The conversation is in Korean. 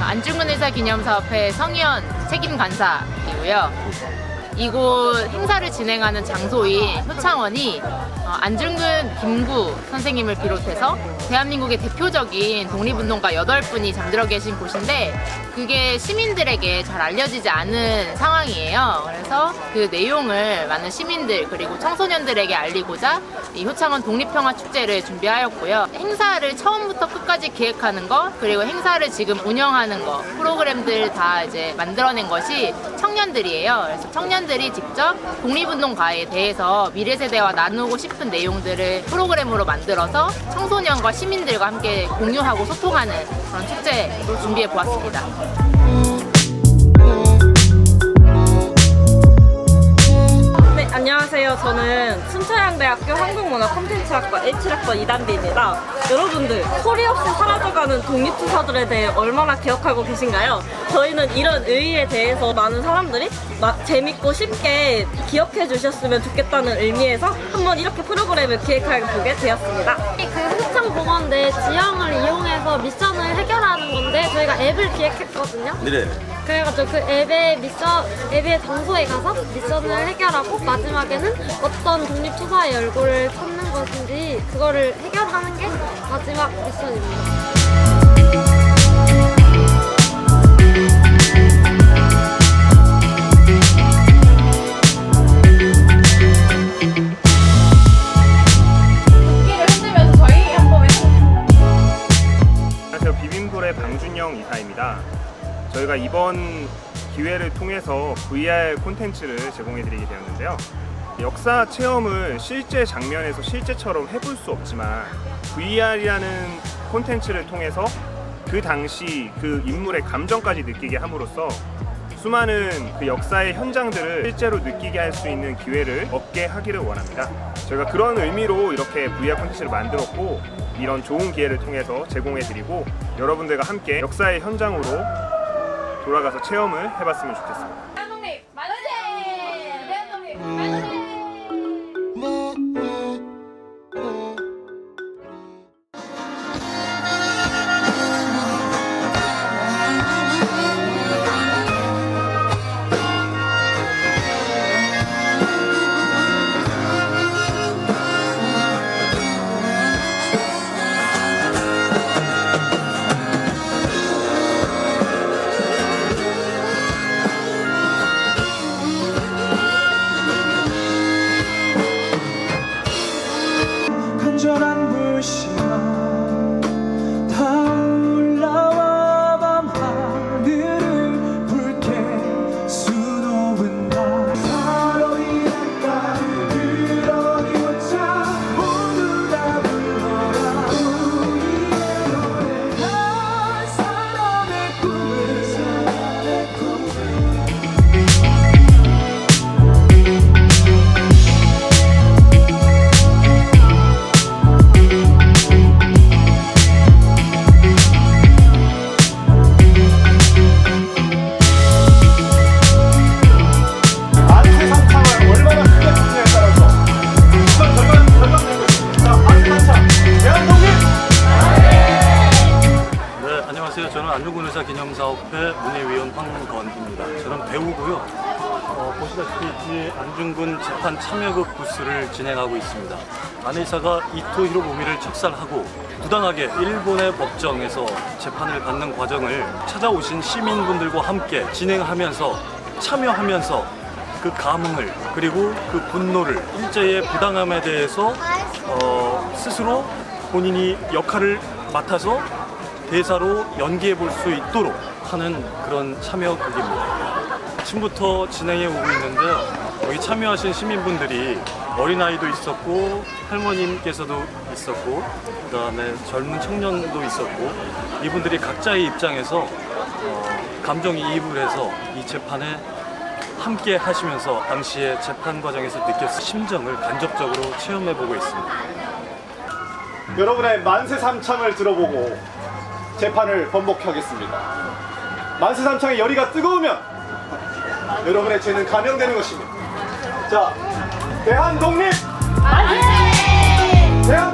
안중근 의사 기념사업회 성희연 책임 간사이고요. 이곳 행사를 진행하는 장소인 효창원이 어, 안중근 김구 선생님을 비롯해서 대한민국의 대표적인 독립운동가 8분이 잠들어 계신 곳인데 그게 시민들에게 잘 알려지지 않은 상황이에요. 그래서 그 내용을 많은 시민들 그리고 청소년들에게 알리고자 이 효창원 독립평화축제를 준비하였고요. 행사를 처음부터 끝까지 기획하는 거 그리고 행사를 지금 운영하는 거 프로그램들 다 이제 만들어낸 것이 청년들이에요. 그래서 청년 들이 직접 독립운동가에 대해서 미래 세대와 나누고 싶은 내용들을 프로그램으로 만들어서 청소년과 시민들과 함께 공유하고 소통하는 그런 축제로 준비해 보았습니다. 저는 순천향대학교 한국문화 콘텐츠학과 17학번 이단비입니다. 여러분들, 소리 없이 사라져가는 독립투사들에 대해 얼마나 기억하고 계신가요? 저희는 이런 의의에 대해서 많은 사람들이 마- 재밌고 쉽게 기억해 주셨으면 좋겠다는 의미에서 한번 이렇게 프로그램을 기획하게 되었습니다. 그 효창공원 내 지형을 이용 해서 미션을 해결하는 건데 저희가 앱을 기획했거든요. 네. 그래가지고 그 앱의 미션, 앱의 장소에 가서 미션을 해결하고 마지막에는 어떤 독립투사의 얼굴을 찾는 것인지 그거를 해결하는 게 마지막 미션입니다. 안녕하세요. 비빔돌의 방준영 이사입니다. 저희가 이번 기회를 통해서 VR 콘텐츠를 제공해드리게 되었는데요. 역사 체험을 실제 장면에서 실제처럼 해볼 수 없지만 VR이라는 콘텐츠를 통해서 그 당시 그 인물의 감정까지 느끼게 함으로써 수많은 그 역사의 현장들을 실제로 느끼게 할 수 있는 기회를 얻게 하기를 원합니다. 저희가 그런 의미로 이렇게 VR 콘텐츠를 만들었고 이런 좋은 기회를 통해서 제공해드리고 여러분들과 함께 역사의 현장으로 돌아가서 체험을 해봤으면 좋겠습니다. 간절한 저는 안중근 의사 기념사업회 문예위원 황건입니다. 저는 배우고요. 어, 보시다시피 안중근 재판 참여극 부스를 진행하고 있습니다. 안 의사가 이토 히로부미를 척살하고 부당하게 일본의 법정에서 재판을 받는 과정을 찾아오신 시민분들과 함께 진행하면서 참여하면서 그 감흥을 그리고 그 분노를 일제의 부당함에 대해서 어, 스스로 본인이 역할을 맡아서 대사로 연기해 볼 수 있도록 하는 그런 참여극입니다. 아침부터 진행해 오고 있는데요. 여기 참여하신 시민분들이 어린아이도 있었고 할머님께서도 있었고 그다음에 젊은 청년도 있었고 이분들이 각자의 입장에서 어, 감정이입을 해서 이 재판에 함께 하시면서 당시의 재판 과정에서 느꼈을 심정을 간접적으로 체험해 보고 있습니다. 여러분의 만세 삼창을 들어보고 재판을 번복하겠습니다. 만세 삼창의 열의가 뜨거우면 여러분의 죄는 감형되는 것입니다. 자, 대한 독립! 대한